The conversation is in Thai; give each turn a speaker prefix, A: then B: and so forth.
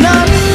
A: 何